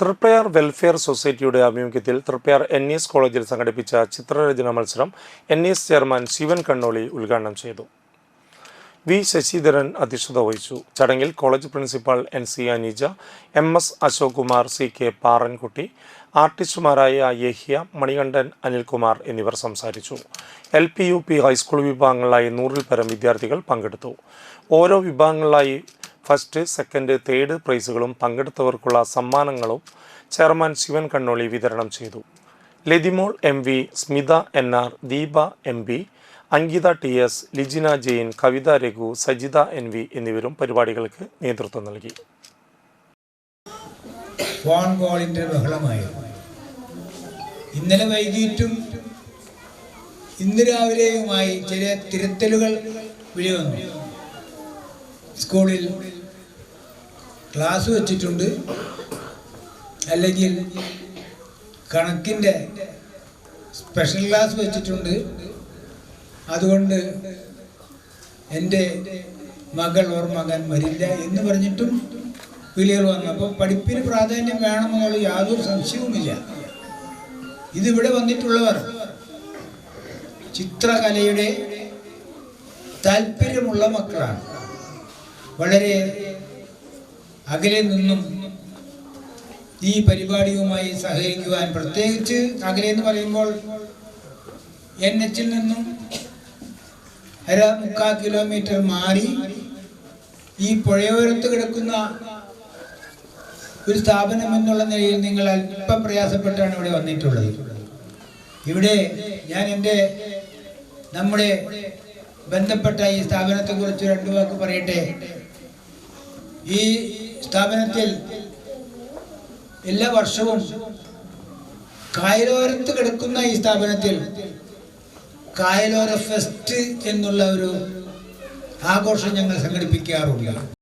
Triprayar welfare സൊസൈറ്റിയുടെ ആഭിമുഖ്യത്തിൽ Triprayar N S കോളേജിൽ സംഘടിപ്പിച്ച ചിത്രരചന മത്സരം N S chairman Shivan Kannoli ഉദ്ഘാടനം ചെയ്തു. വി ശശിധരൻ അധ്യക്ഷത വഹിച്ചു. ചടങ്ങിൽ college principal N C Aneeja M S Ashok Kumar C K Parankutty ആർട്ടിസ്റ്റുമാരായ Yahya Manikandan Anilkumar എന്നിവർ സംസാരിച്ചു. L P U P high school വിഭാഗങ്ങളിലായി നൂറിൽ പരം വിദ്യാർത്ഥികൾ പങ്കെടുത്തു. ഓരോ വിഭാഗങ്ങളിലായി ഫസ്റ്റ് സെക്കൻഡ് തേർഡ് പ്രൈസുകളും പങ്കെടുത്തവർക്കുള്ള സമ്മാനങ്ങളും ചെയർമാൻ ശിവൻ കണ്ണോളി വിതരണം ചെയ്തു. Latimol M V Smitha N R Deepa M P Ankitha T S Lijina Jain Kavitha Raghu Sajitha N V എന്നിവരും പരിപാടികൾക്ക് നേതൃത്വം നൽകി. ഫോൺ കോളിന്റെ ബഹളമായിരുന്നു ഇന്നലെ വൈകിട്ടും ഇന്ന് രാവിലെയുമായി ചില തിരുത്തലുകൾ വിളിവന്നു. സ്കൂളിൽ ക്ലാസ് വെച്ചിട്ടുണ്ട്. അല്ലെങ്കിൽ കണക്കിന്റെ സ്പെഷ്യൽ ക്ലാസ് വെച്ചിട്ടുണ്ട്. അതുകൊണ്ട് എന്റെ മകൾ ഓർ മകൻ വരില്ല എന്ന് പറഞ്ഞിട്ടും വിളികൾ വന്നു. അപ്പോൾ പഠിപ്പിന് പ്രാധാന്യം വേണമെന്നുള്ള യാതൊരു സംശയവുമില്ല. ഇതിവിടെ വന്നിട്ടുള്ളവർ ചിത്രകലയുടെ താല്പര്യമുള്ള മക്കളാണ്. വളരെ അകലെ നിന്നും ഈ പരിപാടിയുമായി സഹകരിക്കുവാൻ പ്രത്യേകിച്ച് അകലെ എന്ന് പറയുമ്പോൾ എൻ എച്ചിൽ നിന്നും അര മുക്കാൽ കിലോമീറ്റർ മാറി ഈ പുഴയോരത്ത് കിടക്കുന്ന ഒരു സ്ഥാപനം എന്നുള്ള നിലയിൽ നിങ്ങൾ അല്പം പ്രയാസപ്പെട്ടാണ് ഇവിടെ വന്നിട്ടുള്ളത്. ഇവിടെ ഞാൻ എന്റെ നമ്മുടെ ബന്ധപ്പെട്ട ഈ സ്ഥാപനത്തെക്കുറിച്ച് രണ്ടു വാക്ക് പറയട്ടെ? ഈ സ്ഥാപനത്തിൽ എല്ലാ വർഷവും കായലോരത്ത് കിടക്കുന്ന ഈ സ്ഥാപനത്തിൽ കായലോര ഫെസ്റ്റ് എന്നുള്ള ഒരു ആഘോഷം ഞങ്ങൾ സംഘടിപ്പിക്കാറുണ്ട്.